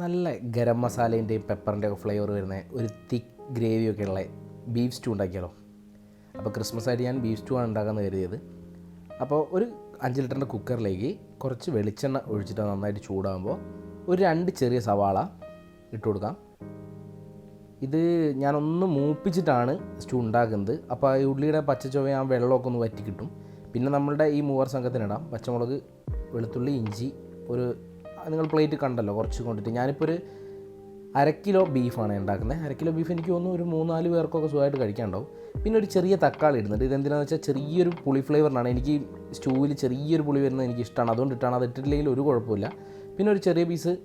നല്ല ഗരം മസാലേന്റെയും പെപ്പറിന്റെയും ഫ്ലേവർ വരുന്ന ഒരു തിക്ക് ഗ്രേവിയൊക്കെ ഉള്ള ബീഫ് സ്റ്റൂ ഉണ്ടാക്കിയാലോ? അപ്പോൾ ക്രിസ്മസ് ആയിട്ട് ഞാൻ ബീഫ് സ്റ്റൂ ആണ് ഉണ്ടാക്കാമെന്ന് കരുതിയത്. അപ്പോൾ ഒരു അഞ്ച് ലിറ്ററിന്റെ കുക്കറിലേക്ക് കുറച്ച് വെളിച്ചെണ്ണ ഒഴിച്ചിട്ട് നന്നായിട്ട് ചൂടാകുമ്പോൾ ഒരു രണ്ട് ചെറിയ സവാള ഇട്ട് കൊടുക്കാം. ഇത് ഞാനൊന്ന് മൂപ്പിച്ചിട്ടാണ് സ്റ്റൂ ഉണ്ടാക്കുന്നത്. അപ്പോൾ ഈ ഉള്ളിയുടെ പച്ചച്ചുവ ആ വെള്ളമൊക്കെ ഒന്ന് വറ്റി കിട്ടും. പിന്നെ നമ്മളുടെ ഈ മൂവർ സംഘത്തിനിടാം. പച്ചമുളക് വെളുത്തുള്ളി ഇഞ്ചി ഒരു നിങ്ങൾ പ്ലേറ്റ് കണ്ടല്ലോ കുറച്ച് കൊണ്ടിട്ട് ഞാനിപ്പോൾ ഒരു അര കിലോ ബീഫാണ് ഉണ്ടാക്കുന്നത്. അര കിലോ ബീഫ് എനിക്ക് തോന്നുന്നു ഒരു മൂന്നാൽ പേർക്കൊക്കെ സുഖമായിട്ട് കഴിക്കാനുണ്ടാവും. പിന്നെ ഒരു ചെറിയ തക്കാളി ഇടുന്നുണ്ട്. ഇതെന്തിനാണെന്ന് വെച്ചാൽ ചെറിയൊരു പുളി ഫ്ലേവറിനാണ്. എനിക്ക് സ്റ്റൂവിൽ ചെറിയൊരു പുളി വരുന്നത് എനിക്ക് ഇഷ്ടമാണ് അതുകൊണ്ട് ഇട്ടാണ്. അത് ഇട്ടിട്ടില്ലെങ്കിൽ ഒരു കുഴപ്പമില്ല. പിന്നെ ഒരു ചെറിയ പീസ്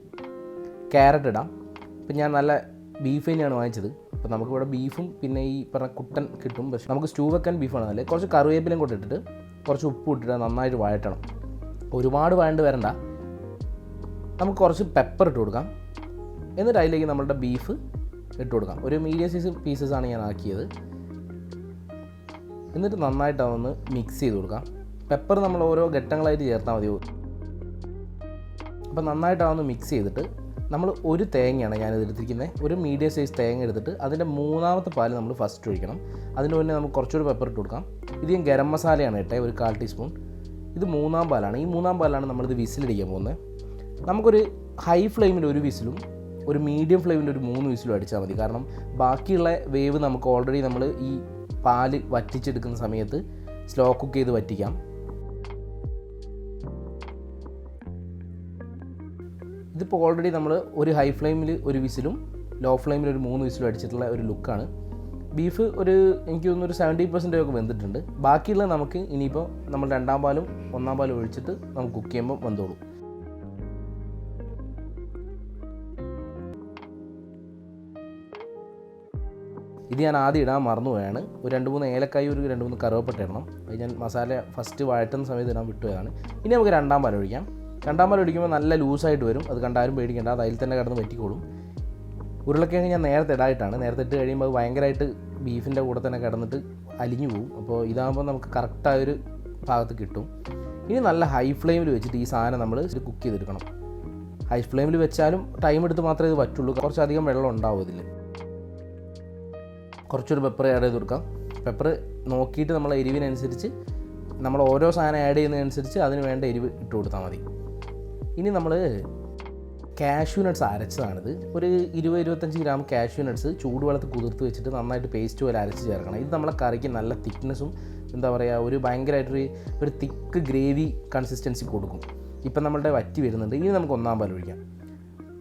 ക്യാരറ്റ് ഇടാം. ഇപ്പം ഞാൻ നല്ല ബീഫ് തന്നെയാണ് വാങ്ങിച്ചത്. അപ്പോൾ നമുക്കിവിടെ ബീഫും പിന്നെ ഈ പറഞ്ഞ കുട്ടൻ കിട്ടും. പക്ഷേ നമുക്ക് സ്റ്റൂ വെക്കാൻ ബീഫാണ് നല്ലത്. കുറച്ച് കറിവേപ്പിലും കൂടെ ഇട്ടിട്ട് കുറച്ച് ഉപ്പ് ഇട്ടിട്ട് നന്നായിട്ട് വഴറ്റണം. ഒരുപാട് വഴണ്ട് വരണ്ട. നമുക്ക് കുറച്ച് പെപ്പർ ഇട്ട് കൊടുക്കാം. എന്നിട്ട് അതിലേക്ക് നമ്മളുടെ ബീഫ് ഇട്ട് കൊടുക്കാം. ഒരു മീഡിയം സൈസ് പീസസ് ആണ് ഞാൻ ആക്കിയത്. എന്നിട്ട് നന്നായിട്ട് അതൊന്ന് മിക്സ് ചെയ്ത് കൊടുക്കാം. പെപ്പർ നമ്മൾ ഓരോ ഘട്ടങ്ങളായിട്ട് ചേർത്താൽ മതി അപ്പോൾ നന്നായിട്ട് അതൊന്ന് മിക്സ് ചെയ്തിട്ട് നമ്മൾ ഒരു തേങ്ങയാണ് ഞാനിത് എടുത്തിരിക്കുന്നത്. ഒരു മീഡിയം സൈസ് തേങ്ങ എടുത്തിട്ട് അതിന്റെ മൂന്നാമത്തെ പാൽ നമ്മൾ ഫസ്റ്റ് ഒഴിക്കണം. അതിന് മുന്നേ നമുക്ക് കുറച്ചുകൂടി പെപ്പർ ഇട്ട് കൊടുക്കാം. ഇത് ഞാൻ ഗരം മസാലയാണ് ഇട്ടേ ഒരു കാൽ ടീസ്പൂൺ ഇത് മൂന്നാം പാലാണ്. ഈ മൂന്നാം പാലാണ് നമ്മളിത് വിസിലടിക്കാൻ പോകുന്നത്. നമുക്കൊരു ഹൈ ഫ്ലെയിമിൽ ഒരു വിസിലും ഒരു മീഡിയം ഫ്ലെയിമിൽ ഒരു മൂന്ന് വിസിലും അടിച്ചാൽ മതി. കാരണം ബാക്കിയുള്ള വേവ് നമുക്ക് ഓൾറെഡി നമ്മൾ ഈ പാൽ വറ്റിച്ചെടുക്കുന്ന സമയത്ത് സ്ലോ കുക്ക് ചെയ്ത് വറ്റിക്കാം. ഇതിപ്പോൾ ഓൾറെഡി നമ്മൾ ഒരു ഹൈ ഫ്ലെയിമിൽ ഒരു വിസിലും ലോ ഫ്ലെയിമിൽ ഒരു മൂന്ന് വിസിലും അടിച്ചിട്ടുള്ള ഒരു ലുക്കാണ് ബീഫ് ഒരു എനിക്ക് തോന്നുന്നു ഒരു സെവന്റി പെർസെന്റേജ് ഒക്കെ വെന്തിട്ടുണ്ട്. ബാക്കിയുള്ള നമുക്ക് ഇനിയിപ്പോൾ നമ്മൾ രണ്ടാം പാലും ഒന്നാം പാലും ഒഴിച്ചിട്ട് നമുക്ക് കുക്ക് ചെയ്യുമ്പോൾ വെന്തോളും. ഇത് ഞാൻ ആദ്യം ഇടാൻ മറന്നു പോയാണ്. ഒരു രണ്ട് മൂന്ന് ഏലക്കായി ഒരു രണ്ട് മൂന്ന് കറുവപ്പട്ട ഇടണം. അത് ഞാൻ മസാല ഫസ്റ്റ് വഴറ്റുന്ന സമയത്ത് ഇടാൻ വിട്ടുപോയതാണ് ഇനി നമുക്ക് രണ്ടാം പാൽ ഒഴിക്കാം. രണ്ടാം പാൽ ഒഴിക്കുമ്പോൾ നല്ല ലൂസായിട്ട് വരും. അത് കണ്ടാലും പേടിക്കേണ്ട. അത് അതിൽ തന്നെ കിടന്ന് പറ്റിക്കോളും ഉരുളക്കിഴങ്ങ് ഞാൻ നേരത്തെ ഇടായിട്ടാണ്. നേരത്തെ ഇട്ട് കഴിയുമ്പോൾ അത് ഭയങ്കരമായിട്ട് ബീഫിന്റെ കൂടെ തന്നെ കിടന്നിട്ട് അലിഞ്ഞു പോകും. അപ്പോൾ ഇതാകുമ്പോൾ നമുക്ക് കറക്റ്റായൊരു ഭാഗത്ത് കിട്ടും. ഇനി നല്ല ഹൈ ഫ്ലെയിമിൽ വെച്ചിട്ട് ഈ സാധനം നമ്മൾ കുക്ക് ചെയ്തെടുക്കണം. ഹൈ ഫ്ലെയിമിൽ വെച്ചാലും ടൈം എടുത്ത് മാത്രമേ ഇത് പറ്റുള്ളൂ. കുറച്ചധികം വെള്ളം ഉണ്ടാവും ഇതിൽ കുറച്ചൊരു പെപ്പർ ആഡ് ചെയ്ത് കൊടുക്കാം. പെപ്പർ നോക്കിയിട്ട് നമ്മൾ എരിവിനനുസരിച്ച് നമ്മൾ ഓരോ സാധനം ആഡ് ചെയ്യുന്നതനുസരിച്ച് അതിന് വേണ്ട എരിവ് ഇട്ട് കൊടുത്താൽ മതി. ഇനി നമ്മൾ കാഷ്യൂ നട്ട്സ് അരച്ചതാണിത്. ഒരു ഇരുപത് ഇരുപത്തഞ്ച് ഗ്രാം കാഷ്യൂ നട്ട്സ് ചൂടുവെള്ളത്തിൽ കുതിർത്ത് വെച്ചിട്ട് നന്നായിട്ട് പേസ്റ്റ് പോലെ അരച്ച് ചേർക്കണം. ഇത് നമ്മളെ കറിക്ക് നല്ല തിക്നെസ്സും എന്താ പറയുക ഒരു ഭയങ്കരമായിട്ടൊരു ഒരു തിക്ക് ഗ്രേവി കൺസിസ്റ്റൻസി കൊടുക്കും. ഇപ്പം നമ്മളുടെ വറ്റി വരുന്നുണ്ട്. ഇനി നമുക്ക് ഒന്നാം പാൽ ഒഴിക്കാം.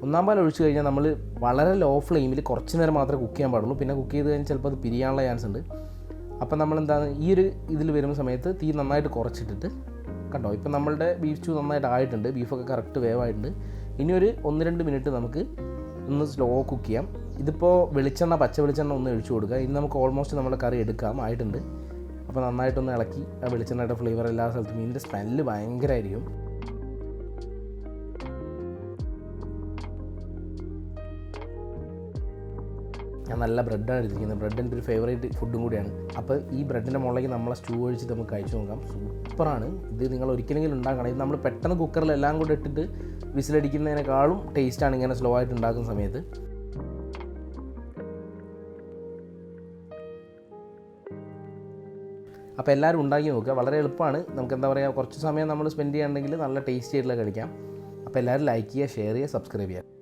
ഒന്നാം പാൽ ഒഴിച്ച് കഴിഞ്ഞാൽ നമ്മൾ വളരെ ലോ ഫ്ലെയിമിൽ കുറച്ച് നേരം മാത്രമേ കുക്ക് ചെയ്യാൻ പാടുള്ളൂ. പിന്നെ കുക്ക് ചെയ്ത് കഴിഞ്ഞാൽ ചിലപ്പോൾ അത് പിരിയാനുള്ള ചാൻസ് ഉണ്ട്. അപ്പോൾ നമ്മൾ എന്താണ് ഈ ഒരു ഇതിൽ വരുന്ന സമയത്ത് തീ നന്നായിട്ട് കുറച്ചിട്ടിട്ട് കണ്ടോ ഇപ്പം നമ്മളുടെ ബീഫ് സ്റ്റൂ നന്നായിട്ട് ആയിട്ടുണ്ട് ബീഫൊക്കെ കറക്റ്റ് വേവായിട്ടുണ്ട്. ഇനി ഒരു ഒന്ന് രണ്ട് മിനിറ്റ് നമുക്ക് ഒന്ന് സ്ലോ കുക്ക് ചെയ്യാം. ഇതിപ്പോൾ വെളിച്ചെണ്ണ പച്ച വെളിച്ചെണ്ണ ഒന്ന് ഒഴിച്ചു കൊടുക്കുക. ഇനി നമുക്ക് ഓൾമോസ്റ്റ് നമ്മുടെ കറി എടുക്കാം ആയിട്ടുണ്ട്. അപ്പോൾ നന്നായിട്ടൊന്ന് ഇളക്കി ആ വെളിച്ചെണ്ണയുടെ ഫ്ലേവർ എല്ലാ സ്ഥലത്തും. ഇതിന്റെ സ്മെല്ല് ഭയങ്കരമായിരിക്കും. ഞാൻ നല്ല ബ്രെഡാണ് എടുത്തിരിക്കുന്നത്. ബ്രെഡ് എന്റെ ഒരു ഫേവറേറ്റ് ഫുഡും കൂടിയാണ്. അപ്പോൾ ഈ ബ്രെഡിന്റെ മുകളിലേക്ക് നമ്മൾ സ്റ്റൂ ഒഴിച്ചിട്ട് നമുക്ക് കഴിച്ചു നോക്കാം. സൂപ്പറാണ്. ഇത് നിങ്ങൾ ഒരിക്കലെങ്കിലും ഉണ്ടാക്കണം. ഇത് നമ്മൾ പെട്ടെന്ന് കുക്കറിൽ എല്ലാം കൂടെ ഇട്ടിട്ട് വിസിലടിക്കുന്നതിനേക്കാളും ടേസ്റ്റാണ് ഇങ്ങനെ സ്ലോ ആയിട്ട് ഉണ്ടാക്കുന്ന സമയത്ത്. അപ്പോൾ എല്ലാവരും ഉണ്ടാക്കി നോക്കുക. വളരെ എളുപ്പമാണ്. നമുക്ക് എന്താ പറയുക കുറച്ച് സമയം നമ്മൾ സ്പെൻഡ് ചെയ്യുകയാണെങ്കിൽ നല്ല ടേസ്റ്റി ആയിട്ടുള്ള കഴിക്കാം. അപ്പോൾ എല്ലാവരും ലൈക്ക് ചെയ്യുക ഷെയർ ചെയ്യുക സബ്സ്ക്രൈബ് ചെയ്യുക.